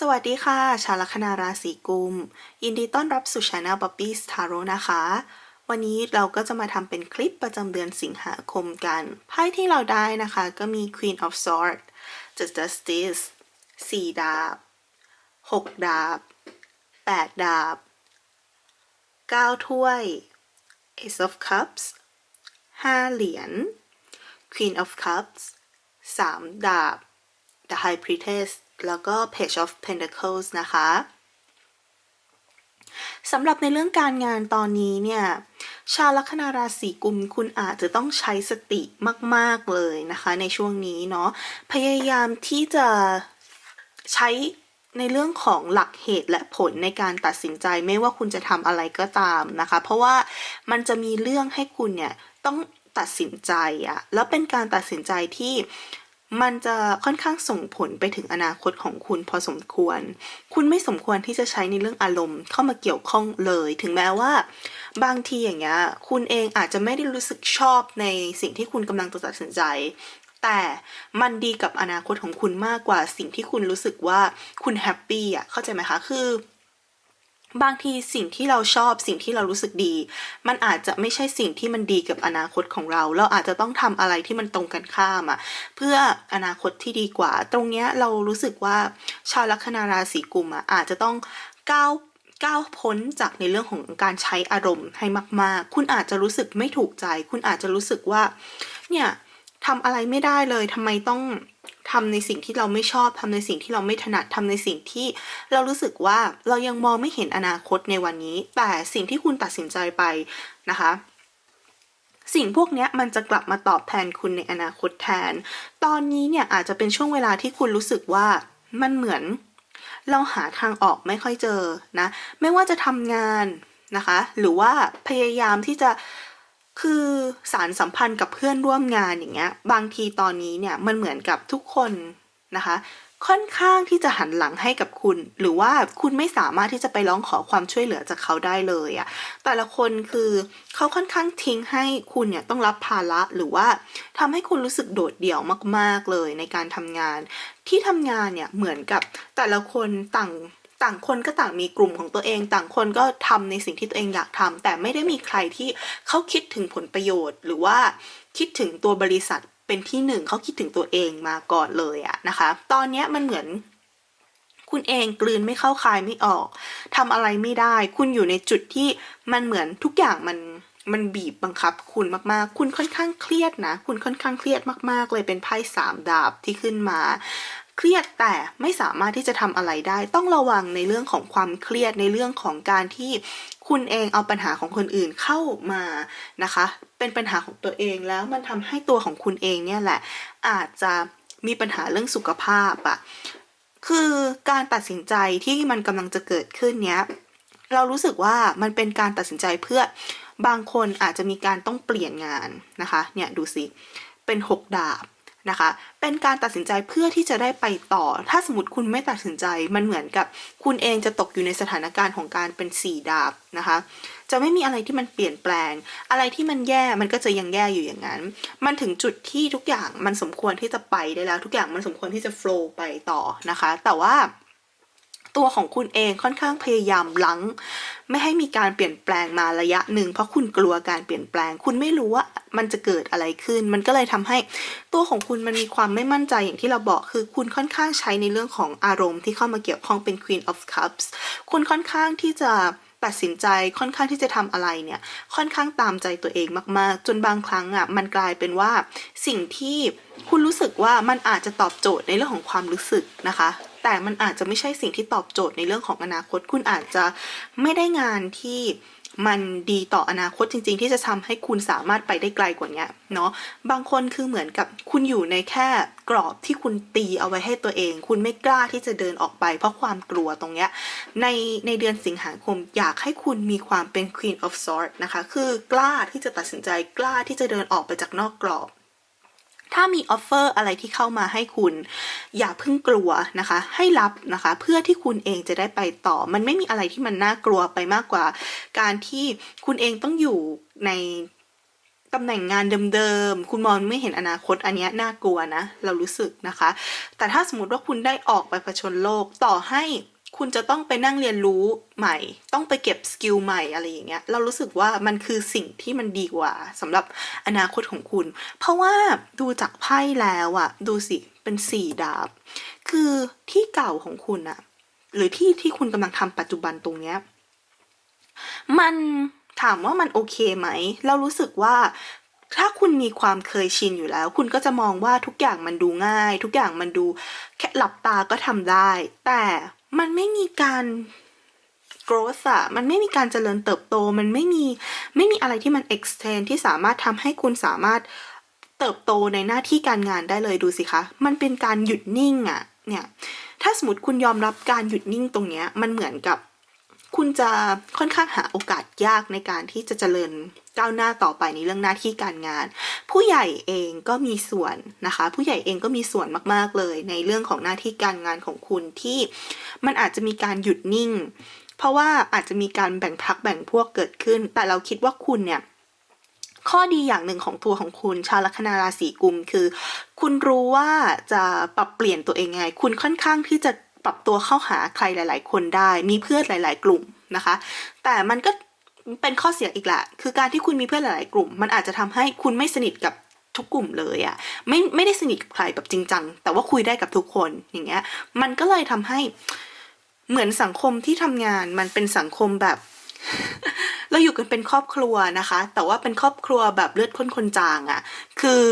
สวัสดีค่ะ ชาลัคนาราศีกุม ยินดีต้อนรับสู่ช anel Bobby s t a r o นะคะ วันนี้เราก็จะมาทำเป็นคลิปประจำเดือนสิงหาคมกัน ไพ่ที่เราได้นะคะก็มี Queen of Swords The Justice 4ดาบ6ดาบ8ดาบ9ถ้วย Ace of Cups 5เหรียญ Queen of Cups 3ดาบ The High Priestess แล้วก็ Page of Pentacles นะคะสำหรับในเรื่องการงานตอนนี้เนี่ย ชาวลัคนาราศีกุมคุณอาจจะต้องใช้สติมาก ๆ เลยนะคะ ในช่วงนี้เนาะพยายามที่จะใช้ในเรื่องของหลักเหตุและผลในการตัดสินใจไม่ว่าคุณจะทำอะไรก็ตามนะคะ เพราะว่ามันจะมีเรื่องให้คุณเนี่ยต้องตัดสินใจอะแล้วเป็นการตัดสินใจที่ มันจะค่อนข้างส่งผลไปถึงอนาคตของคุณพอสมควร คุณไม่สมควรที่จะใช้ในเรื่องอารมณ์เข้ามาเกี่ยวข้องเลย ถึงแม้ว่า บางทีอย่างเงี้ย คุณเองอาจจะไม่ได้รู้สึกชอบในสิ่งที่คุณกำลังตัดสินใจ แต่มันดีกับอนาคตของคุณมากกว่าสิ่งที่คุณรู้สึกว่าคุณแฮปปี้อะ เข้าใจไหมคะ คือ บางทีสิ่งที่เราชอบสิ่งที่เรารู้สึกดี มันอาจจะไม่ใช่สิ่งที่มันดีกับอนาคตของเรา เราอาจจะต้องทำอะไรที่มันตรงกันข้ามอะเพื่ออนาคตที่ดีกว่า ตรงเนี้ยเรารู้สึกว่าชาวลัคนาราศีกุมอะอาจจะต้องก้าวก้าวพ้นจากในเรื่องของการใช้อารมณ์ให้มาก ๆ คุณอาจจะรู้สึกไม่ถูกใจ คุณอาจจะรู้สึกว่าเนี่ย ทำอะไรไม่ได้เลยทำไมต้องทำในสิ่งที่เราไม่ชอบทำในสิ่งที่เราไม่ถนัดทำในสิ่งที่เรารู้สึกว่าเรายังมองไม่เห็นอนาคตในวันนี้ แต่สิ่งที่คุณตัดสินใจไปนะคะ สิ่งพวกนี้มันจะกลับมาตอบแทนคุณในอนาคตแทน ตอนนี้เนี่ยอาจจะเป็นช่วงเวลาที่คุณรู้สึกว่ามันเหมือน เราหาทางออกไม่ค่อยเจอนะ ไม่ว่าจะทำงานนะคะ หรือว่าพยายามที่จะ คือสารสัมพันธ์กับเพื่อนร่วมงานอย่างเงี้ย บางทีตอนนี้เนี่ยมันเหมือนกับทุกคนนะคะ ค่อนข้างที่จะหันหลังให้กับคุณ หรือว่าคุณไม่สามารถที่จะไปร้องขอความช่วยเหลือจากเขาได้เลยอะแต่ละคนคือเขาค่อนข้างทิ้งให้คุณเนี่ยต้องรับภาระหรือว่าทำให้คุณรู้สึกโดดเดี่ยวมาก ๆเลยในการทำงาน ที่ทำงานเนี่ยเหมือนกับแต่ละคนต่าง ต่างคนก็ต่างมีกลุ่มของตัวเอง ต่างคนก็ทำในสิ่งที่ตัวเองอยากทำแต่ไม่ได้มีใครที่เขาคิดถึงผลประโยชน์ หรือว่าคิดถึงตัวบริษัทเป็นที่หนึ่งเขาคิดถึงตัวเองมาก่อนเลยอะนะคะ ตอนนี้มันเหมือนคุณเองกลืนไม่เข้าคายไม่ออกทำอะไรไม่ได้ คุณอยู่ในจุดที่มันเหมือนทุกอย่างมันมันบีบบังคับคุณมากๆ คุณค่อนข้างเครียดนะ คุณค่อนข้างเครียดมากๆ เลยเป็นไพ่สามดาบที่ขึ้นมา เครียดแต่ไม่สามารถที่จะทำอะไรได้ ต้องระวังในเรื่องของความเครียดในเรื่องของการที่คุณเองเอาปัญหาของคนอื่นเข้ามานะคะ เป็นปัญหาของตัวเองแล้วมันทำให้ตัวของคุณเองเนี่ยแหละ อาจจะมีปัญหาเรื่องสุขภาพอะคือการตัดสินใจที่มันกำลังจะเกิดขึ้นเนี้ยเรารู้สึกว่ามันเป็นการตัดสินใจเพื่อบางคนอาจจะมีการต้องเปลี่ยนงานนะคะ เนี่ยดูสิ เป็นหกดาบ นะคะ เป็นการตัดสินใจเพื่อที่จะได้ไปต่อ ถ้าสมมติคุณไม่ตัดสินใจมันเหมือนกับ คุณเองจะตกอยู่ในสถานการณ์ของการเป็นสี่ดาบนะคะ จะไม่มีอะไรที่มันเปลี่ยนแปลง อะไรที่มันแย่มันก็จะยังแย่อยู่อย่างนั้น มันถึงจุดที่ทุกอย่างมันสมควรที่จะไปได้แล้ว ทุกอย่างมันสมควรที่จะโฟล์ไปต่อนะคะ แต่ว่า ตัวของคุณเองค่อนข้างพยายามลังไม่ให้มีการเปลี่ยนแปลงมาระยะหนึ่งเพราะคุณกลัวการเปลี่ยนแปลง คุณไม่รู้ว่ามันจะเกิดอะไรขึ้น มันก็เลยทำให้ตัวของคุณมันมีความไม่มั่นใจอย่างที่เราบอกคือคุณค่อนข้างใช้ในเรื่องของอารมณ์ที่เข้ามาเกี่ยวข้องเป็น Queen of Cups คุณค่อนข้างที่จะตัดสินใจค่อนข้างที่จะทำอะไรเนี่ยค่อนข้างตามใจตัวเองมาก ๆ จนบางครั้งอะมันกลายเป็นว่าสิ่งที่คุณรู้สึกว่ามันอาจจะตอบโจทย์ในเรื่องของความรู้สึกนะคะ แต่มันอาจจะไม่ใช่สิ่งที่ตอบโจทย์ในเรื่องของอนาคต คุณอาจจะไม่ได้งานที่มันดีต่ออนาคตจริง ๆ ที่จะทำให้คุณสามารถไปได้ไกลกว่านี้เนาะบางคนคือเหมือนกับคุณอยู่ในแค่กรอบที่คุณตีเอาไว้ให้ตัวเอง คุณไม่กล้าที่จะเดินออกไป เพราะความกลัวตรงเนี้ยในในเดือนสิงหาคมอยากให้คุณมีความเป็น Queen of Swords นะคะ คือกล้าที่จะตัดสินใจกล้าที่จะเดินออกไปจากนอกกรอบ ถ้ามีออฟเฟอร์อะไรที่เข้ามาให้คุณ อย่าเพิ่งกลัวนะคะ ให้รับนะคะ เพื่อที่คุณเองจะได้ไปต่อ มันไม่มีอะไรที่มันน่ากลัวไปมากกว่า การที่คุณเองต้องอยู่ในตำแหน่งงานเดิมๆ คุณมองไม่เห็นอนาคตอันเนี้ยน่ากลัวนะ เรารู้สึกนะคะ แต่ถ้าสมมติว่าคุณได้ออกไปผชนโลกต่อให้ คุณจะต้องไปนั่งเรียนรู้ใหม่ ต้องไปเก็บสกิลใหม่อะไรอย่างเงี้ย เรารู้สึกว่ามันคือสิ่งที่มันดีกว่าสำหรับอนาคตของคุณ เพราะว่าดูจากไพ่แล้วอะดูสิเป็นสี่ดาบ คือที่เก่าของคุณอะหรือที่ที่คุณกำลังทำปัจจุบันตรงเนี้ย มันถามว่ามันโอเคไหม เรารู้สึกว่าถ้าคุณมีความเคยชินอยู่แล้ว คุณก็จะมองว่าทุกอย่างมันดูง่าย ทุกอย่างมันดูแค่หลับตาก็ทำได้ แต่ มันไม่มีการ growth อะมันไม่มีการเจริญเติบโต มันไม่มีไม่มีอะไรที่มัน extend ที่สามารถทำให้คุณสามารถเติบโตในหน้าที่การงานได้เลยดูสิคะ มันเป็นการหยุดนิ่งอะเนี่ย ถ้าสมมติคุณยอมรับการหยุดนิ่งตรงเนี้ย มันเหมือนกับ คุณจะค่อนข้างหาโอกาสยากในการที่จะเจริญ ก้าวหน้าต่อไปในเรื่องหน้าที่การงาน ผู้ใหญ่เองก็มีส่วนนะคะ ผู้ใหญ่เองก็มีส่วนมากๆเลย ในเรื่องของหน้าที่การงานของคุณที่มันอาจจะมีการหยุดนิ่ง เพราะว่าอาจจะมีการแบ่งพักแบ่งพวกเกิดขึ้น แต่เราคิดว่าคุณเนี่ยข้อดีอย่างหนึ่งของตัวของคุณ ชาวลัคนาราศีกุมคือ คุณรู้ว่าจะปรับเปลี่ยนตัวเองไง คุณค่อนข้างที่จะปรับตัวเข้าหาใครหลาย ๆ คนได้ มีเพื่อนหลาย ๆ กลุ่มนะคะ แต่มันก็ เป็นข้อเสียอีกแหละคือการที่คุณมีเพื่อนหลาย ๆ กลุ่ม มันอาจจะทำให้คุณไม่สนิทกับทุกกลุ่มเลยอะไม่ไม่ได้สนิทกับใครแบบจริงจังแต่ว่าคุยได้กับทุกคนอย่างเงี้ย มันก็เลยทำให้เหมือนสังคมที่ทำงานมันเป็นสังคมแบบ เราอยู่กันเป็นครอบครัวนะคะ แต่ว่าเป็นครอบครัวแบบเลือดข้นคนจางอะคือ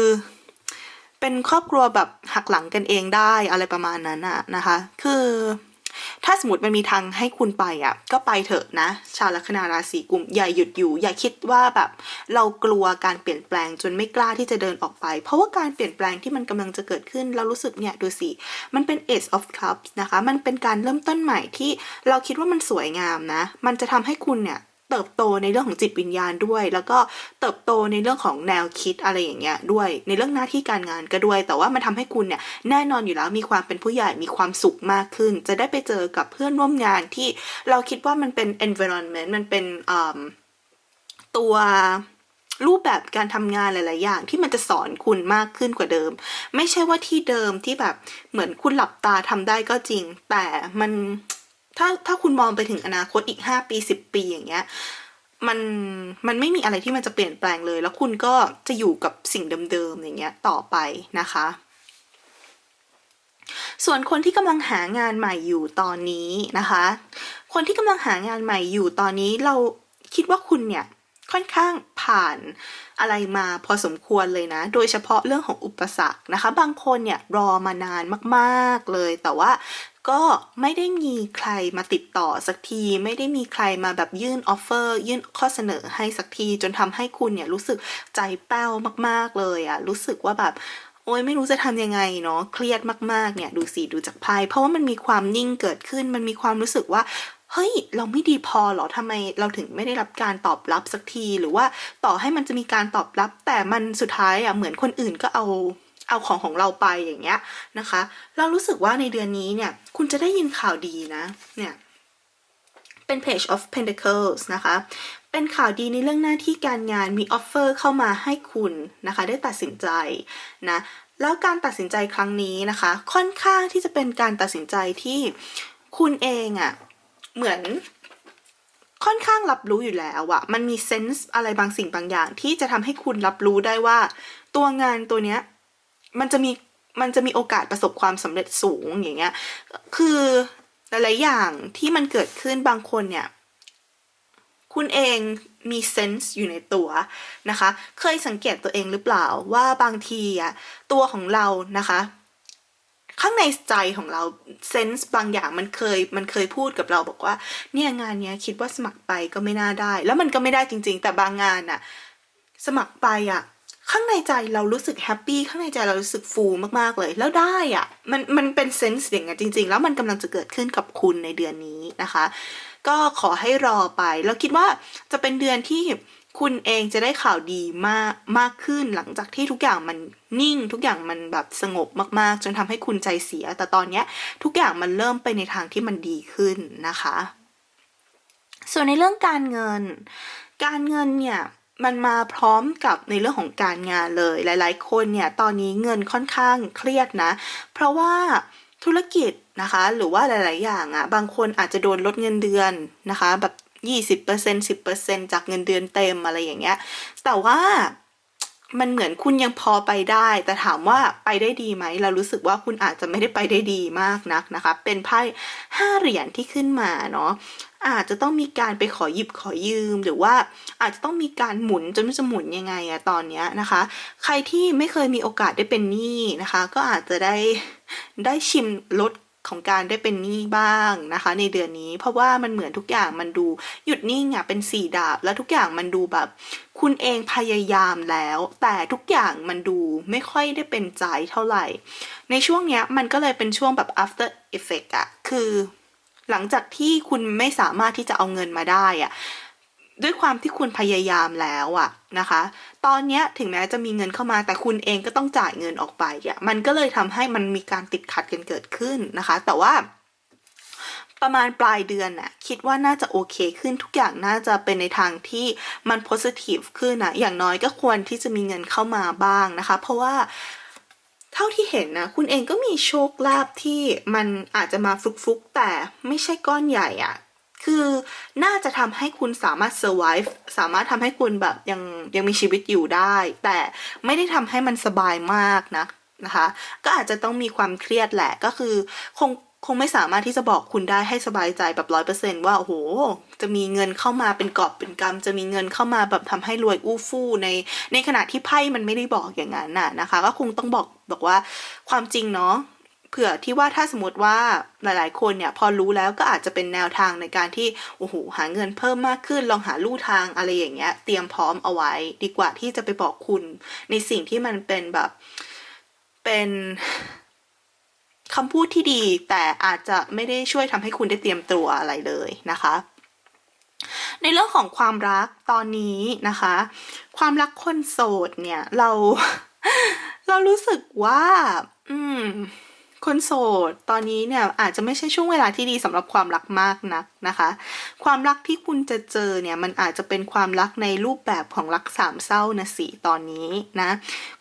เป็นครอบครัวแบบหักหลังกันเองได้อะไรประมาณนั้นอะนะคะ คือ ถ้าสมมติมันมีทางให้คุณไปอะ่ะ ก็ไปเถอะนะ ชาวลัคนาราศีกุมอย่าหยุดอยู่ อย่าคิดว่าแบบเรากลัวการเปลี่ยนแปลงจนไม่กล้าที่จะเดินออกไป เพราะว่าการเปลี่ยนแปลงที่มันกำลังจะเกิดขึ้น เรารู้สึกเนี่ยดูสิมันเป็น age of Cups นะคะ มันเป็นการเริ่มต้นใหม่ที่เราคิดว่ามันสวยงามนะ มันจะทำให้คุณเนี่ย เติบโตในเรื่องของจิตวิญญาณด้วย แล้วก็เติบโตในเรื่องของแนวคิดอะไรอย่างเงี้ยด้วย ในเรื่องหน้าที่การงานก็ด้วย แต่ว่ามันทำให้คุณเนี่ยแน่นอนอยู่แล้วมีความเป็นผู้ใหญ่มีความสุขมากขึ้น จะได้ไปเจอกับเพื่อนร่วมงานที่เราคิดว่ามันเป็น environment มันเป็นตัวรูปแบบการทำงานหลาย ๆ อย่างที่มันจะสอนคุณมากขึ้นกว่าเดิม ไม่ใช่ว่าที่เดิมที่แบบเหมือนคุณหลับตาทำได้ก็จริง แต่มัน ถ้าถ้าคุณมองไปถึงอนาคตอีกห้าปีสิบปีอย่างเงี้ยมันมันไม่มีอะไรที่มันจะเปลี่ยนแปลงเลย แล้วคุณก็จะอยู่กับสิ่งเดิมๆอย่างเงี้ยต่อไปนะคะ ส่วนคนที่กำลังหางานใหม่อยู่ตอนนี้นะคะ คนที่กำลังหางานใหม่อยู่ตอนนี้เราคิดว่าคุณเนี่ย ค่อนข้างผ่านอะไรมาพอสมควรเลยนะ โดยเฉพาะเรื่องของอุปสรรคนะคะ บางคนเนี่ยรอมานานมากๆเลย แต่ว่าก็ไม่ได้มีใครมาติดต่อสักที ไม่ได้มีใครมาแบบยื่นออฟเฟอร์ยื่นข้อเสนอให้สักที จนทำให้คุณเนี่ยรู้สึกใจแป้วมากๆเลยอะรู้สึกว่าแบบโอ้ยไม่รู้จะทำยังไงเนาะเครียดมากๆเนี่ยดูสิดูจากไพ่เพราะว่ามันมีความนิ่งเกิดขึ้น มันมีความรู้สึกว่า เฮ้ย เราไม่ดีพอเหรอทำไมเราถึงไม่ได้รับการตอบรับสักที หรือว่าต่อให้มันจะมีการตอบรับ แต่มันสุดท้ายอะเหมือนคนอื่นก็เอาเอาของของเราไปอย่างเงี้ยนะคะ เรารู้สึกว่าในเดือนนี้เนี่ย คุณจะได้ยินข่าวดีนะ เนี่ย เป็น Page of Pentacles นะคะ เป็นข่าวดีในเรื่องหน้าที่การงานมีออฟเฟอร์เข้ามาให้คุณนะคะ ได้ตัดสินใจนะแล้วการตัดสินใจครั้งนี้นะคะ ค่อนข้างที่จะเป็นการตัดสินใจที่คุณเองอะ่ะ เหมือนค่อนข้างรับรู้อยู่แล้วอะมันมีเซนส์อะไรบางสิ่งบางอย่าง ที่จะทำให้คุณรับรู้ได้ว่า ตัวงานตัวเนี้ยมันจะมีมันจะมีโอกาสประสบความสำเร็จสูงอย่างเงี้ย คือหลายๆอย่างที่มันเกิดขึ้นบางคนเนี่ย คุณเองมีเซนส์อยู่ในตัวนะคะ เคยสังเกตตัวเองหรือเปล่าว่าบางทีอะตัวของเรานะคะ ข้างในใจของเราเซนส์บางอย่างมันเคยมันเคยพูดกับเราบอกว่า เนี่ยงานเนี้ยคิดว่าสมัครไปก็ไม่น่าได้ แล้วมันก็ไม่ได้จริง ๆ แต่บางงานอะสมัครไปอะข้างในใจเรารู้สึกแฮปปี้ข้างในใจเรารู้สึกฟูมากๆเลย แล้วได้อะมันมันเป็นเซนส์อย่างเงี้ยจริง ๆ แล้วมันกำลังจะเกิดขึ้นกับคุณในเดือนนี้นะคะ ก็ขอให้รอไป แล้วคิดว่าจะเป็นเดือนที่ คุณเองจะได้ข่าวดีมากมากขึ้นหลังจากที่ทุกอย่างมันนิ่ง ทุกอย่างมันแบบสงบมากๆ จนทำให้คุณใจเสีย แต่ตอนเนี้ยทุกอย่างมันเริ่มไปในทางที่มันดีขึ้นนะคะ ส่วนในเรื่องการเงิน การเงินเนี่ยมันมาพร้อมกับในเรื่องของการงานเลย หลาย ๆ คนเนี่ยตอนนี้เงินค่อนข้างเครียดนะ เพราะว่าธุรกิจนะคะ หรือว่าหลาย ๆ อย่างอะ่ะ บางคนอาจจะโดนลดเงินเดือนนะคะ แบบ 20% 10%จากเงินเดือนเต็มอะไรอย่างเงี้ย แต่ว่ามันเหมือนคุณยังพอไปได้ แต่ถามว่าไปได้ดีไหม เรารู้สึกว่าคุณอาจจะไม่ได้ไปได้ดีมากนักนะคะ เป็นไพ่ห้าเหรียญที่ขึ้นมาเนาะอาจจะต้องมีการไปขอหยิบขอยืม หรือว่าอาจจะต้องมีการหมุนจนไม่จะหมุนยังไงอะตอนเนี้ยนะคะ ใครที่ไม่เคยมีโอกาสได้เป็นหนี้นะคะ ก็อาจจะได้ได้ชิมรส ของการได้เป็นหนี้บ้างนะคะ ในเดือนนี้ เพราะว่ามันเหมือนทุกอย่างมันดูหยุดนิ่งอะเป็นสี่ดาบ แล้วทุกอย่างมันดูแบบ คุณเองพยายามแล้ว แต่ทุกอย่างมันดูไม่ค่อยได้เป็นใจเท่าไหร่ ในช่วงเนี้ยมันก็เลยเป็นช่วงแบบ after effect อะคือ หลังจากที่คุณไม่สามารถที่จะเอาเงินมาได้อะ ด้วยความที่คุณพยายามแล้วอะนะคะ ตอนเนี้ยถึงแม้จะมีเงินเข้ามาแต่คุณเองก็ต้องจ่ายเงินออกไปอะมันก็เลยทำให้มันมีการติดขัดกันเกิดขึ้นนะคะ แต่ว่าประมาณปลายเดือนน่ะคิดว่าน่าจะโอเคขึ้นทุกอย่างน่าจะเป็นในทางที่มัน positive ขึ้นนะอย่างน้อยก็ควรที่จะมีเงินเข้ามาบ้างนะคะ เพราะว่าเท่าที่เห็นนะคุณเองก็มีโชคลาภที่มันอาจจะมาฟลุกๆ แต่ไม่ใช่ก้อนใหญ่อะ คือน่าจะทำให้คุณสามารถ survive สามารถทำให้คุณแบบยังยังมีชีวิตอยู่ได้ แต่ไม่ได้ทำให้มันสบายมากนะนะคะ ก็อาจจะต้องมีความเครียดแหละก็คือคงคงไม่สามารถที่จะบอกคุณได้ให้สบายใจแบบร้อยเปอร์เซนว่าโอ้โห จะมีเงินเข้ามาเป็นกอบเป็นกำจะมีเงินเข้ามาแบบทำให้รวยอู้ฟู่ในในขณะที่ไพ่มันไม่ได้บอกอย่างนั้นน่ะนะคะ ก็คงต้องบอกบอกว่าความจริงเนาะ ผื่อที่ว่าถ้าสมมติว่าหลายๆ คนเนี่ยพอรู้แล้วก็อาจจะเป็นแนวทางในการที่โอ้โหหาเงินเพิ่มมากขึ้น ลองหาลู่ทางอะไรอย่างเงี้ย เตรียมพร้อมเอาไว้ ดีกว่าที่จะไปบอกคุณ ในสิ่งที่มันเป็นแบบเป็นคำพูดที่ดี แต่อาจจะไม่ได้ช่วยทำให้คุณได้เตรียมตัวอะไรเลยนะคะ ในเรื่องของความรักตอนนี้นะคะ ความรักคนโสดเนี่ยเรา เรารู้สึกว่า อืม คนโสดตอนนี้เนี่ยอาจจะไม่ใช่ช่วงเวลาที่ดีสำหรับความรักมากนักนะคะ ความรักที่คุณจะเจอเนี่ยมันอาจจะเป็นความรักในรูปแบบของรักสามเศร้านะสิตอนนี้นะ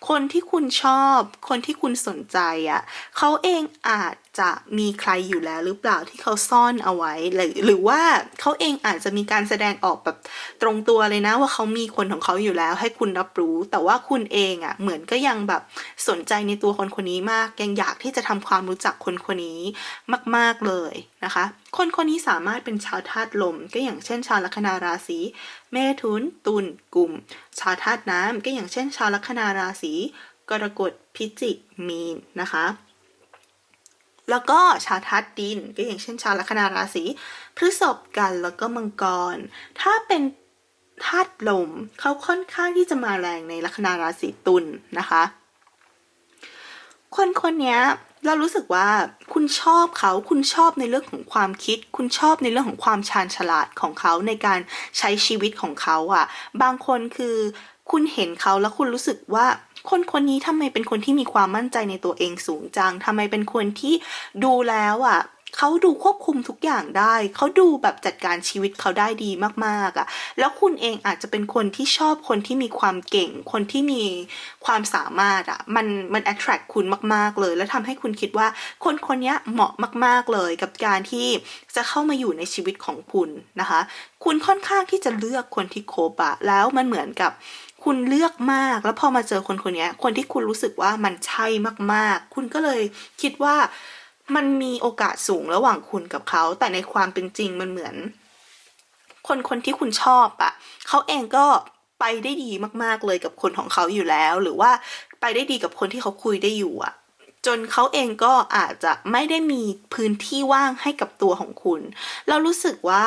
คนที่คุณชอบ คนที่คุณสนใจอะ่ะเขาเองอาจ จะมีใครอยู่แล้วหรือเปล่าที่เขาซ่อนเอาไว้ หรือหรือว่าเขาเองอาจจะมีการแสดงออกแบบตรงตัวเลยนะว่าเขามีคนของเขาอยู่แล้วให้คุณรับรู้ แต่ว่าคุณเองอะ่ะเหมือนก็ยังแบบสนใจในตัวคนคนนี้มาก ยังอยากที่จะทำความรู้จักคนคนนี้มาก ๆเลยนะคะ คนคนนี้สามารถเป็นชาวธาตุลม ก็อย่างเช่น ชาวลัคนาราศีเมถุนตุลกลุ่ม ชาวธาตุน้ำก็อย่างเช่น ชาวลัคนาราศีกรกฎพิจิกมีนนะคะ แล้วก็ชาวธาตุดิน ก็อย่างเช่นชาวลัคนาราศีพฤษภกันแล้วก็มังกร ถ้าเป็นธาตุลมเขาค่อนข้างที่จะมาแรงในลัคนาราศีตุลนะคะ คนคนนี้เรารู้สึกว่าคุณชอบเขาคุณชอบในเรื่องของความคิด คุณชอบในเรื่องของความชาญฉลาดของเขาในการใช้ชีวิตของเขาอะ่ะ บางคนคือคุณเห็นเขาแล้วคุณรู้สึกว่า คนคนนี้ทำไมเป็นคนที่มีความมั่นใจในตัวเองสูงจังทำไมเป็นคนที่ดูแล้วอะ่ะเขาดูควบคุมทุกอย่างได้ เขาดูแบบจัดการชีวิตเขาได้ดีมากๆอะ่ะ แล้วคุณเองอาจจะเป็นคนที่ชอบคนที่มีความเก่ง คนที่มีความสามารถอะ่ะ มันมัน attract คุณมากๆเลย แล้วทำให้คุณคิดว่าคนคนนี้เหมาะมากๆเลยกับการที่จะเข้ามาอยู่ในชีวิตของคุณนะคะ คุณค่อนข้างที่จะเลือกคนที่โคบอะแล้วมันเหมือนกับ คุณเลือกมาก แล้วพอมาเจอคนคนนี้คนที่คุณรู้สึกว่ามันใช่มากๆ คุณก็เลยคิดว่ามันมีโอกาสสูงระหว่างคุณกับเขา แต่ในความเป็นจริงมันเหมือน คนคนที่คุณชอบอะเขาเองก็ไปได้ดีมากๆเลยกับคนของเขาอยู่แล้ว หรือว่าไปได้ดีกับคนที่เขาคุยได้อยู่อะ จนเขาเองก็อาจจะไม่ได้มีพื้นที่ว่างให้กับตัวของคุณ เรารู้สึกว่า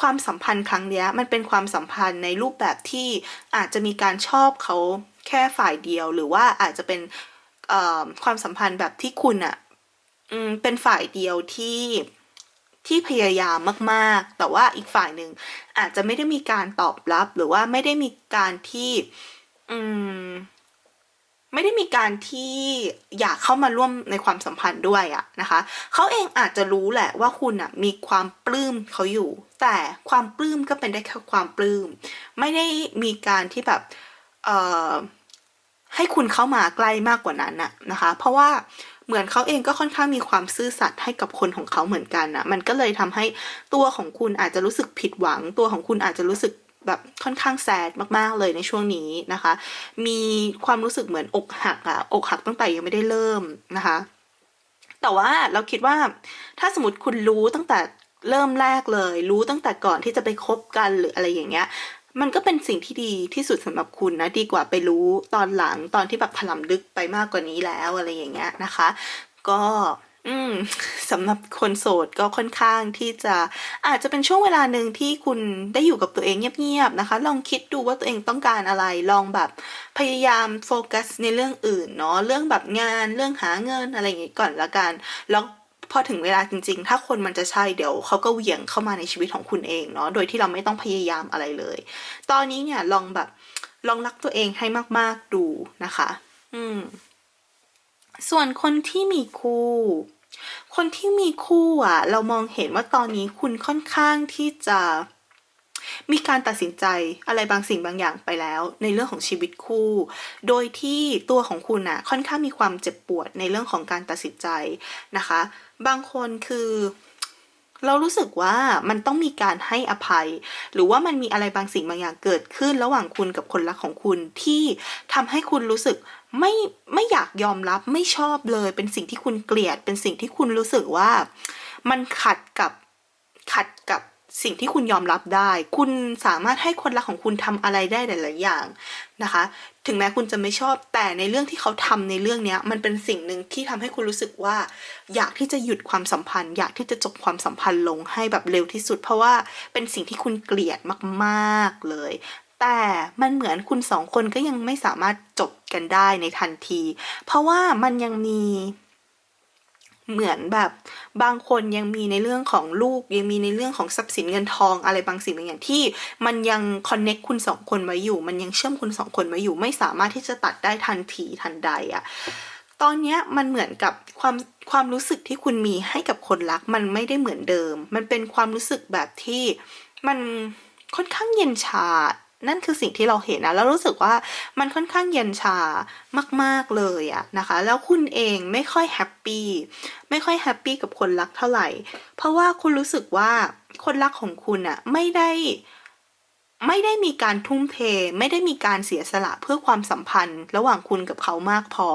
ความสัมพันธ์ครั้งนี้มันเป็นความสัมพันธ์ในรูปแบบที่อาจจะมีการชอบเขาแค่ฝ่ายเดียว หรือว่าอาจจะเป็นความสัมพันธ์แบบที่คุณอะเป็นฝ่ายเดียวที่ที่พยายามมากๆ แต่ว่าอีกฝ่ายหนึ่งอาจจะไม่ได้มีการตอบรับ หรือว่าไม่ได้มีการที่ อืม ไม่ได้มีการที่อยากเข้ามาร่วมในความสัมพันธ์ด้วยอะนะคะเขาเองอาจจะรู้แหละว่าคุณอะมีความปลื้มเขาอยู่ แต่ความปลื้มก็เป็นได้แค่ความปลื้ม ไม่ได้มีการที่แบบเอ่อให้คุณเข้ามาใกล้มากกว่านั้นน่ะนะคะ เพราะว่าเหมือนเขาเองก็ค่อนข้างมีความซื่อสัตย์ให้กับคนของเขาเหมือนกันนะมันก็เลยทำให้ตัวของคุณอาจจะรู้สึกผิดหวัง ตัวของคุณอาจจะรู้สึก แบบค่อนข้างแซดมากๆเลยในช่วงนี้นะคะ มีความรู้สึกเหมือนอกหักอะอกหักตั้งแต่ยังไม่ได้เริ่มนะคะ แต่ว่าเราคิดว่าถ้าสมมติคุณรู้ตั้งแต่เริ่มแรกเลย รู้ตั้งแต่ก่อนที่จะไปคบกันหรืออะไรอย่างเงี้ย มันก็เป็นสิ่งที่ดีที่สุดสำหรับคุณนะดีกว่าไปรู้ตอนหลังตอนที่แบบถลำลึกไปมากกว่านี้แล้วอะไรอย่างเงี้ยนะคะ ก็ อืมสำหรับคนโสดก็ค่อนข้างที่จะอาจจะเป็นช่วงเวลาหนึ่งที่คุณได้อยู่กับตัวเองเงียบๆนะคะ ลองคิดดูว่าตัวเองต้องการอะไร ลองแบบพยายามโฟกัสในเรื่องอื่นเนาะเรื่องแบบงานเรื่องหาเงินอะไรอย่างงี้ก่อนละกันแล้วพอถึงเวลาจริงๆ ถ้าคนมันจะใช่เดี๋ยวเขาก็เหวี่ยงเข้ามาในชีวิตของคุณเองเนาะโดยที่เราไม่ต้องพยายามอะไรเลย ตอนนี้เนี่ยลองแบบลองรักตัวเองให้มากๆดูนะคะ อืม ส่วนคนที่มีคู่ คนที่มีคู่อะ เรามองเห็นว่าตอนนี้คุณค่อนข้างที่จะ มีการตัดสินใจอะไรบางสิ่งบางอย่างไปแล้ว ในเรื่องของชีวิตคู่ โดยที่ตัวของคุณอะ ค่อนข้างมีความเจ็บปวดในเรื่องของการตัดสินใจนะคะ บางคนคือเรารู้สึกว่ามันต้องมีการให้อภัย หรือว่ามันมีอะไรบางสิ่งบางอย่างเกิดขึ้น ระหว่างคุณกับคนรักของคุณที่ทำให้คุณรู้สึก ไม่ไม่อยากยอมรับไม่ชอบเลย เป็นสิ่งที่คุณเกลียด เป็นสิ่งที่คุณรู้สึกว่ามันขัดกับขัดกับสิ่งที่คุณยอมรับได้ คุณสามารถให้คนรักของคุณทำอะไรได้หลาย ๆ อย่างนะคะ ถึงแม้คุณจะไม่ชอบแต่ในเรื่องที่เขาทำในเรื่องเนี้ย มันเป็นสิ่งหนึ่งที่ทำให้คุณรู้สึกว่า อยากที่จะหยุดความสัมพันธ์ อยากที่จะจบความสัมพันธ์ลงให้แบบเร็วที่สุด เพราะว่าเป็นสิ่งที่คุณเกลียดมาก ๆ เลย แต่มันเหมือนคุณสองคนก็ยังไม่สามารถจบกันได้ในทันที เพราะว่ามันยังมีเหมือนแบบบางคนยังมีในเรื่องของลูก ยังมีในเรื่องของทรัพย์สินเงินทองอะไรบางสิ่งบางอย่างที่ มันยังคอนเน็กคุณสองคนไว้อยู่ มันยังเชื่อมคุณสองคนไว้อยู่ ไม่สามารถที่จะตัดได้ทันทีทันใดอะตอนนี้มันเหมือนกับความความรู้สึกที่คุณมีให้กับคนรัก มันไม่ได้เหมือนเดิม มันเป็นความรู้สึกแบบที่มันค่อนข้างเย็นชา นั่นคือสิ่งที่เราเห็นนะแล้วรู้สึกว่ามันค่อนข้างเย็นชามาก ๆเลยอะนะคะ แล้วคุณเองไม่ค่อยแฮปปี้ไม่ค่อยแฮปปี้กับคนรักเท่าไหร่ เพราะว่าคุณรู้สึกว่าคนรักของคุณอะไม่ได้ไม่ได้มีการทุ่มเท ไม่ได้มีการเสียสละเพื่อความสัมพันธ์ ระหว่างคุณกับเขามากพอ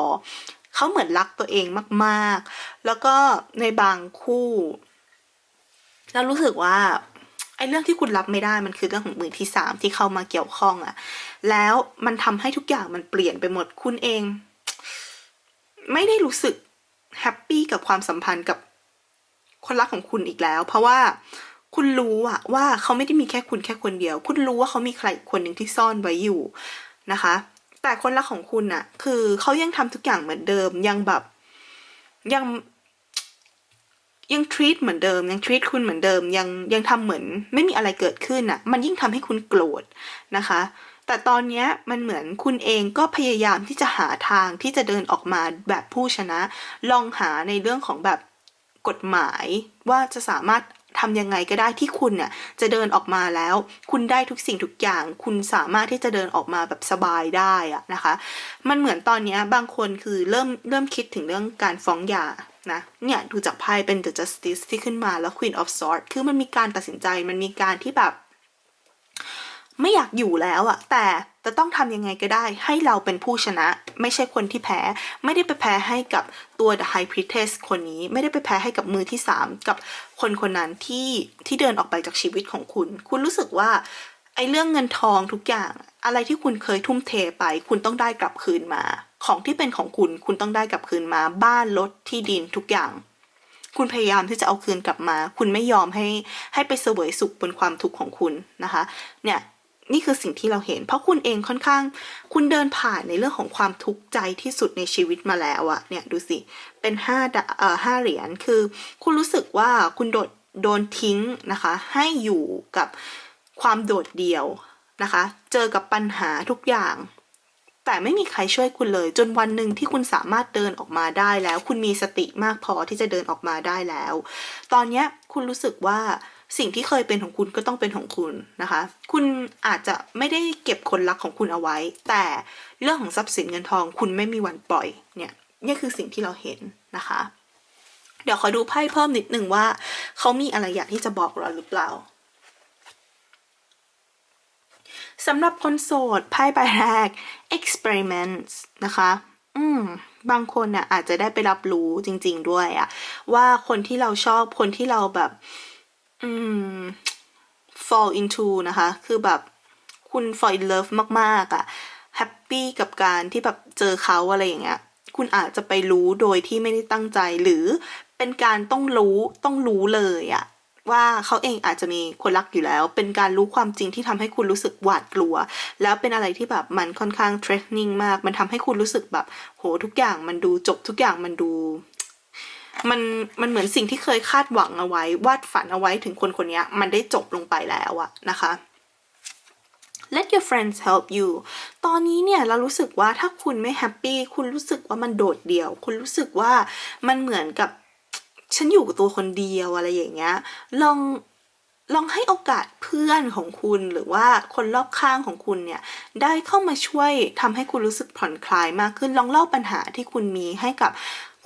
เขาเหมือนรักตัวเองมาก ๆ แล้วก็ในบางคู่ เรารู้สึกว่า ไอ้เรื่องที่คุณรับไม่ได้มันคือเรื่องของมือที่สามที่เข้ามาเกี่ยวข้องอะแล้วมันทำให้ทุกอย่างมันเปลี่ยนไปหมดคุณเอง ไม่ได้รู้สึกแฮปปี้กับความสัมพันธ์กับคนรักของคุณอีกแล้ว เพราะว่าคุณรู้อะว่าเขาไม่ได้มีแค่คุณแค่คนเดียว คุณรู้ว่าเขามีใครคนหนึ่งที่ซ่อนไว้อยู่นะคะ แต่คนรักของคุณอะคือเขายังทำทุกอย่างเหมือนเดิมยังแบบยัง ยังทรีตเหมือนเดิม ยังทรีตคุณเหมือนเดิม ยังยังทำเหมือนไม่มีอะไรเกิดขึ้นอะ่ะ มันยิ่งทำให้คุณโกรธนะคะ แต่ตอนนี้มันเหมือนคุณเองก็พยายามที่จะหาทางที่จะเดินออกมาแบบผู้ชนะ ลองหาในเรื่องของแบบกฎหมายว่าจะสามารถทำยังไงก็ได้ที่คุณเนี่ยจะเดินออกมาแล้ว คุณได้ทุกสิ่งทุกอย่าง คุณสามารถที่จะเดินออกมาแบบสบายได้อะนะคะ มันเหมือนตอนนี้บางคนคือเริ่มเริ่มคิดถึงเรื่องการฟ้องหย่า นะเนี่ยดูจากไพ่เป็น The Justice ที่ขึ้นมาแล้ว Queen of Swords คือมันมีการตัดสินใจมันมีการที่แบบ ไม่อยากอยู่แล้วอะแต่จะต้องทำยังไงก็ได้ ให้เราเป็นผู้ชนะ ไม่ใช่คนที่แพ้ ไม่ได้ไปแพ้ให้กับตัว The High Priestess คนนี้ ไม่ได้ไปแพ้ให้กับมือที่สามกับคนคนนั้นที่ที่เดินออกไปจากชีวิตของคุณ คุณรู้สึกว่าไอ้เรื่องเงินทองทุกอย่าง อะไรที่คุณเคยทุ่มเทไป คุณต้องได้กลับคืนมา ของที่เป็นของคุณคุณต้องได้กลับคืนมาบ้านรถที่ดินทุกอย่าง คุณพยายามที่จะเอาคืนกลับมา คุณไม่ยอมให้ให้ไปเสวยสุขบนความทุกข์ของคุณนะคะ เนี่ยนี่คือสิ่งที่เราเห็น เพราะคุณเองค่อนข้าง คุณเดินผ่านในเรื่องของความทุกข์ใจที่สุดในชีวิตมาแล้วอะเนี่ยดูสิเป็นห้าเอ่อห้าเหรียญคือ คุณรู้สึกว่าคุณโดดโดนทิ้งนะคะ ให้อยู่กับความโดดเดี่ยวนะคะ เจอกับปัญหาทุกอย่าง แต่ไม่มีใครช่วยคุณเลย จนวันหนึ่งที่คุณสามารถเดินออกมาได้แล้ว คุณมีสติมากพอที่จะเดินออกมาได้แล้ว ตอนนี้คุณรู้สึกว่าสิ่งที่เคยเป็นของคุณก็ต้องเป็นของคุณนะคะ คุณอาจจะไม่ได้เก็บคนรักของคุณเอาไว้ แต่เรื่องของทรัพย์สินเงินทอง คุณไม่มีวันปล่อยเนี่ยนี่คือสิ่งที่เราเห็นนะคะ เดี๋ยวขอดูไพ่เพิ่มนิดหนึ่งว่าเขามีอะไรอยากที่จะบอกเราหรือเปล่า สำหรับคนโสดไพ่ใบแรก experiments นะคะ อืม บางคนน่ะอาจจะได้ไปรับรู้จริง ๆ ด้วยอะว่าคนที่เราชอบคนที่เราแบบ อืม fall into นะคะ คือแบบคุณ fall in love มากๆอะแฮปปี้กับการที่แบบเจอเขาอะไรอย่างเงี้ย คุณอาจจะไปรู้โดยที่ไม่ได้ตั้งใจหรือเป็นการต้องรู้ต้องรู้เลยอะ ว่าเขาเองอาจจะมีคนรักอยู่แล้ว เป็นการรู้ความจริงที่ทำให้คุณรู้สึกหวาดกลัว แล้วเป็นอะไรที่แบบมันค่อนข้าง threatening มาก มันทำให้คุณรู้สึกแบบ โหทุกอย่างมันดูจบทุกอย่างมันดูมันมันเหมือนสิ่งที่เคยคาดหวังเอาไว้ วาดฝันเอาไว้ถึงคนคนนี้มันได้จบลงไปแล้วอะนะคะ let your friends help you ตอนนี้เนี่ยเรารู้สึกว่าถ้าคุณไม่แฮปปี้คุณรู้สึกว่ามันโดดเดี่ยว คุณรู้สึกว่ามันเหมือนกับ ฉันอยู่กับตัวคนเดียวอะไรอย่างเงี้ย ลองลองให้โอกาสเพื่อนของคุณหรือว่าคนรอบข้างของคุณเนี่ย ได้เข้ามาช่วยทำให้คุณรู้สึกผ่อนคลายมากขึ้นลองเล่าปัญหาที่คุณมีให้กับ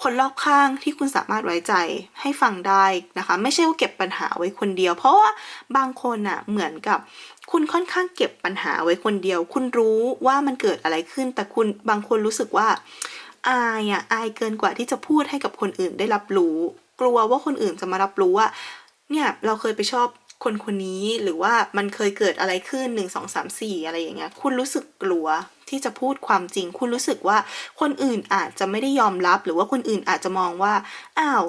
คนรอบข้างที่คุณสามารถไว้ใจให้ฟังได้นะคะ ไม่ใช่ว่าเก็บปัญหาไว้คนเดียว เพราะว่าบางคนอะเหมือนกับคุณค่อนข้างเก็บปัญหาไว้คนเดียว คุณรู้ว่ามันเกิดอะไรขึ้น แต่คุณบางคนรู้สึกว่าอายอะอายเกินกว่าที่จะพูดให้กับคนอื่นได้รับรู้ กลัวว่าคนอื่นจะมารับรู้ว่าเนี่ยเราเคยไปชอบคนคนนี้หรือว่ามันเคยเกิดอะไรขึ้นหนึ่งสองสามสี่อะไรอย่างเงี้ย คุณรู้สึกกลัวที่จะพูดความจริง คุณรู้สึกว่าคนอื่นอาจจะไม่ได้ยอมรับ หรือว่าคนอื่นอาจจะมองว่าอ้าว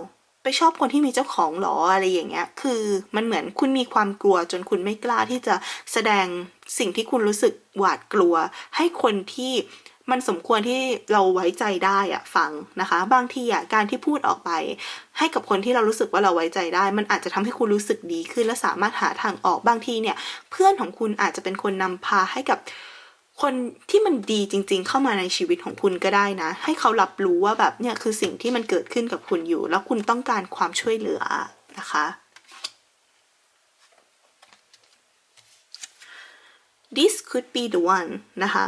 ชอบคนที่มีเจ้าของหรออะไรอย่างเงี้ย คือมันเหมือนคุณมีความกลัวจนคุณไม่กล้าที่จะแสดงสิ่งที่คุณรู้สึกหวาดกลัว ให้คนที่มันสมควรที่เราไว้ใจได้อะฟังนะคะ บางทีอะการที่พูดออกไป ให้กับคนที่เรารู้สึกว่าเราไว้ใจได้ มันอาจจะทำให้คุณรู้สึกดีขึ้นและสามารถหาทางออกบางทีเนี่ย เพื่อนของคุณอาจจะเป็นคนนำพาให้กับ คนที่มันดีจริง ๆ เข้ามาในชีวิตของคุณก็ได้นะ ให้เขารับรู้ว่าแบบเนี่ยคือสิ่งที่มันเกิดขึ้นกับคุณอยู่ แล้วคุณต้องการความช่วยเหลือนะคะ this could be the one นะคะ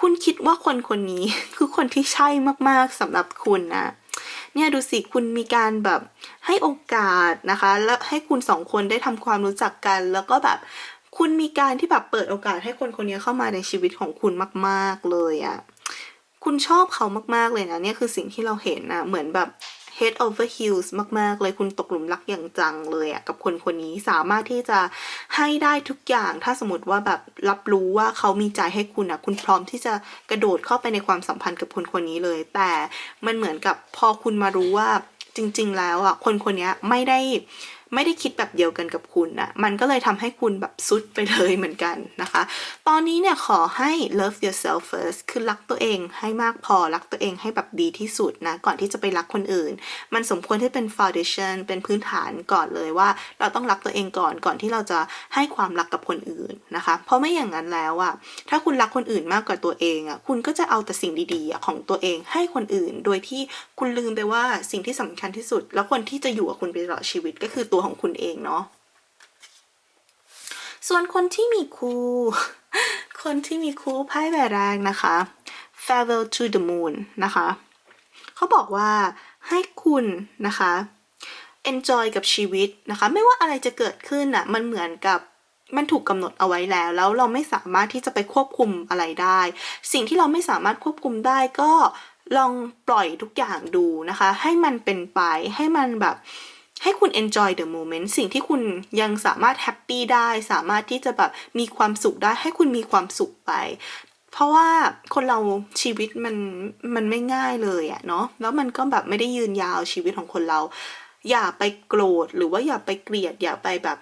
คุณคิดว่าคนคนนี้คือคนที่ใช่มากๆสำหรับคุณนะเนี่ยดูสิคุณมีการแบบให้โอกาสนะคะ แล้วให้คุณสองคนได้ทำความรู้จักกัน แล้วก็แบบ คุณมีการที่แบบเปิดโอกาสให้คนคนนี้เข้ามาในชีวิตของคุณมาก ๆ เลยอะ่ะ คุณชอบเขามากๆเลยนะเนี่ยคือสิ่งที่เราเห็นนะเหมือนแบบ head over heels มาก ๆ เลยคุณตกหลุมรักอย่างจังเลยอะกับคนคนนี้สามารถที่จะให้ได้ทุกอย่าง ถ้าสมมติว่าแบบรับรู้ว่าเขามีใจให้คุณอะคุณพร้อมที่จะกระโดดเข้าไปในความสัมพันธ์กับคนคนนี้เลย แต่มันเหมือนกับพอคุณมารู้ว่าจริง ๆ แล้วอะคนคนนี้ไม่ได้ ไม่ได้คิดแบบเดียวกันกับคุณนะมันก็เลยทำให้คุณแบบซุดไปเลยเหมือนกันนะคะ ตอนนี้เนี่ยขอให้ love yourself first คือรักตัวเองให้มากพอรักตัวเองให้แบบดีที่สุดนะ ก่อนที่จะไปรักคนอื่น มันสมควรที่เป็น foundation เป็นพื้นฐานก่อนเลยว่า เราต้องรักตัวเองก่อนก่อนที่เราจะให้ความรักกับคนอื่นนะคะ เพราะไม่อย่างนั้นแล้วอะถ้าคุณรักคนอื่นมากกว่าตัวเองอะคุณก็จะเอาแต่สิ่งดีๆของตัวเองให้คนอื่น โดยที่คุณลืมไปว่าสิ่งที่สำคัญที่สุด แล้วคนที่จะอยู่กับคุณไปตลอดชีวิตก็คือตัวของคุณเองเนาะส่วนคนที่มีคู่คนที่มีคู่ไพ่ใบแรกนะคะ farewell to the moon นะคะเขาบอกว่าให้คุณนะคะ enjoy กับชีวิตนะคะ ไม่ว่าอะไรจะเกิดขึ้นอะมันเหมือนกับมันถูกกำหนดเอาไว้แล้ว แล้วเราไม่สามารถที่จะไปควบคุมอะไรได้ สิ่งที่เราไม่สามารถควบคุมได้ก็ลองปล่อยทุกอย่างดูนะคะ ให้มันเป็นไปให้มันแบบ ให้คุณ enjoy the moment สิ่งที่คุณยังสามารถแฮปปี้ได้ สามารถที่จะแบบมีความสุขได้ ให้คุณมีความสุขไป เพราะว่าคนเราชีวิตมันมันไม่ง่ายเลยอะเนาะ แล้วมันก็แบบไม่ได้ยืนยาวชีวิตของคนเรา อย่าไปโกรธหรือว่าอย่าไปเกลียด อย่าไปแบบ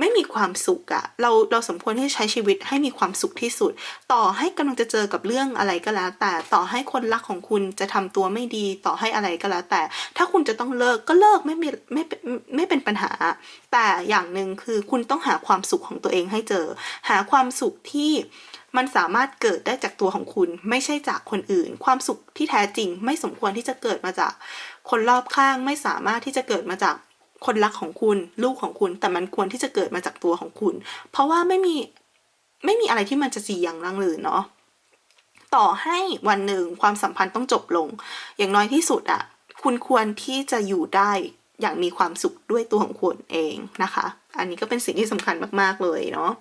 ไม่มีความสุขอะเราเราสมควรที่จะใช้ชีวิตให้มีความสุขที่สุด ต่อให้กำลังจะเจอกับเรื่องอะไรก็แล้ว แต่ต่อให้คนรักของคุณจะทำตัวไม่ดี ต่อให้อะไรก็แล้ว แต่ ถ้าคุณจะต้องเลิกก็เลิกไม่มีไม่ไม่เป็นปัญหา แต่อย่างหนึ่งคือคุณต้องหาความสุขของตัวเองให้เจอ หาความสุขที่มันสามารถเกิดได้จากตัวของคุณไม่ใช่จากคนอื่น ความสุขที่แท้จริงไม่สมควรที่จะเกิดมาจาก คนรอบข้างไม่สามารถที่จะเกิดมาจาก คนรักของคุณ ลูกของคุณ แต่มันควรที่จะเกิดมาจากตัวของคุณ เพราะว่าไม่มีไม่มีอะไรที่มันจะจีอย่างรังเลยเนาะต่อให้วันหนึ่งความสัมพันธ์ต้องจบลง อย่างน้อยที่สุดอะคุณควรที่จะอยู่ได้อย่างมีความสุขด้วยตัวของคุณเองนะคะ อันนี้ก็เป็นสิ่งที่สำคัญมาก ๆ เลยเนาะ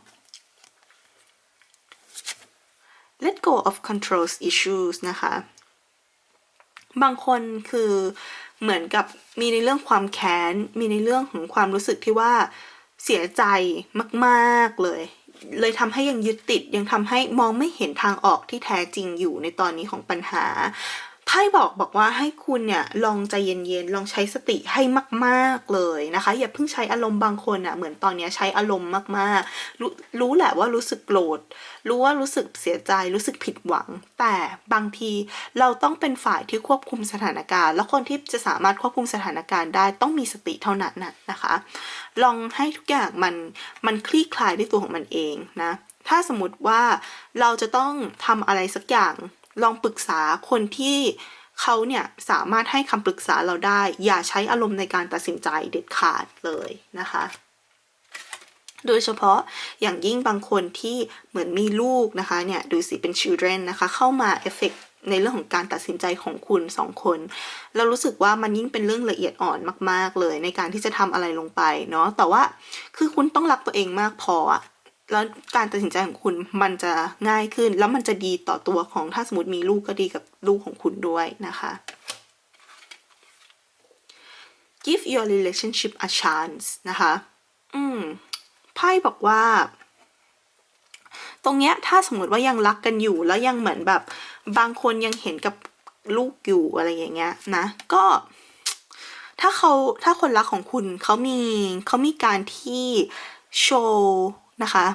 let go of control issues นะคะ บางคนคือ เหมือนกับมีในเรื่องความแค้น มีในเรื่องของความรู้สึกที่ว่าเสียใจมากๆเลย เลยทำให้ยังยึดติดยังทำให้มองไม่เห็นทางออกที่แท้จริงอยู่ในตอนนี้ของปัญหา ไพ่บอกบอกว่าให้คุณเนี่ยลองใจเย็นๆ ลองใช้สติให้มากๆเลยนะคะ อย่าเพิ่งใช้อารมณ์บางคนอะ่ะเหมือนตอนนี้ใช้อารมณ์มากๆรู้รู้แหละว่ารู้สึกโกรธ รู้ว่ารู้สึกเสียใจ รู้สึกผิดหวัง แต่บางทีเราต้องเป็นฝ่ายที่ควบคุมสถานการณ์ แล้วคนที่จะสามารถควบคุมสถานการณ์ได้ต้องมีสติเท่านั้นนะนะคะ ลองให้ทุกอย่างมันมันคลี่คลายด้วยตัวของมันเองนะ ถ้าสมมติว่าเราจะต้องทำอะไรสักอย่าง ลองปรึกษาคนที่เขาเนี่ยสามารถให้คำปรึกษาเราได้ อย่าใช้อารมณ์ในการตัดสินใจเด็ดขาดเลยนะคะ โดยเฉพาะอย่างยิ่งบางคนที่เหมือนมีลูกนะคะเนี่ยดูสิเป็น children นะคะเข้ามาเอฟเฟกในเรื่องของการตัดสินใจของคุณสองคน เรารู้สึกว่ามันยิ่งเป็นเรื่องละเอียดอ่อนมาก ๆ เลยในการที่จะทำอะไรลงไปเนาะแต่ว่าคือคุณต้องรักตัวเองมากพออะ แล้วการตัดสินใจของคุณมันจะง่ายขึ้น แล้วมันจะดีต่อตัวของถ้าสมมติมีลูกก็ดีกับลูกของคุณด้วยนะคะ give your relationship a chance นะคะ อืม ไพ่บอกว่า ตรงเนี้ยถ้าสมมติว่ายังรักกันอยู่ แล้วยังเหมือนแบบ บางคนยังเห็นกับลูกอยู่อะไรอย่างเงี้ยนะ ก็ ถ้าเขาถ้าคนรักของคุณเขามีเขามีการที่โชว์นะคะ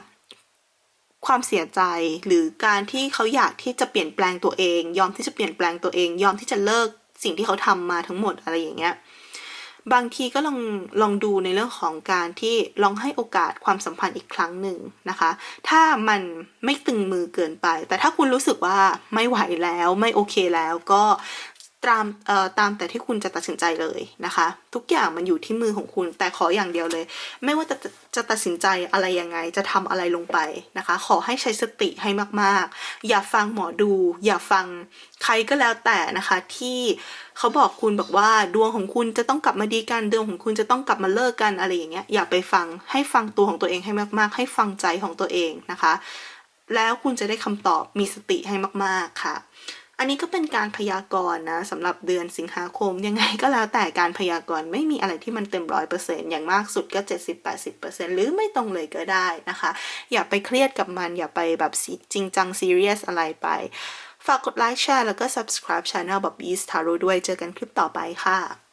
ความเสียใจหรือการที่เขาอยากที่จะเปลี่ยนแปลงตัวเอง ยอมที่จะเปลี่ยนแปลงตัวเอง ยอมที่จะเลิกสิ่งที่เขาทำมาทั้งหมดอะไรอย่างเงี้ยบางทีก็ลองลองดูในเรื่องของการที่ลองให้โอกาสความสัมพันธ์อีกครั้งหนึ่งนะคะ ถ้ามันไม่ตึงมือเกินไป แต่ถ้าคุณรู้สึกว่าไม่ไหวแล้วไม่โอเคแล้วก็ ตามเอ่อตามแต่ที่คุณจะตัดสินใจเลยนะคะ ทุกอย่างมันอยู่ที่มือของคุณ แต่ขออย่างเดียวเลย ไม่ว่าจะจะตัดสินใจอะไรยังไง จะทำอะไรลงไปนะคะ ขอให้ใช้สติให้มากๆ อย่าฟังหมอดู อย่าฟังใครก็แล้วแต่นะคะ ที่เขาบอกคุณบอกว่าดวงของคุณจะต้องกลับมาดีกันดวงของคุณจะต้องกลับมาเลิกกันอะไรอย่างเงี้ยอย่าไปฟังให้ฟังตัวของตัวเองให้มากๆ ให้ฟังใจของตัวเองนะคะ แล้วคุณจะได้คำตอบมีสติให้มาก ๆค่ะ อันนี้ก็เป็นการพยากรณ์นะสำหรับเดือนสิงหาคมยังไงก็แล้วแต่การพยากรณ์ไม่มีอะไรที่มันเต็มร้อยเปอร์เซ็นต์อย่างมากสุดก็ 70-80%หรือไม่ตรงเลยก็ได้นะคะ อย่าไปเครียดกับมันอย่าไปแบบจริงจังซีเรียสอะไรไป ฝากกดไลค์แชร์แล้วก็ subscribe channel แบบ Beast Tarot ด้วยเจอกันคลิปต่อไปค่ะ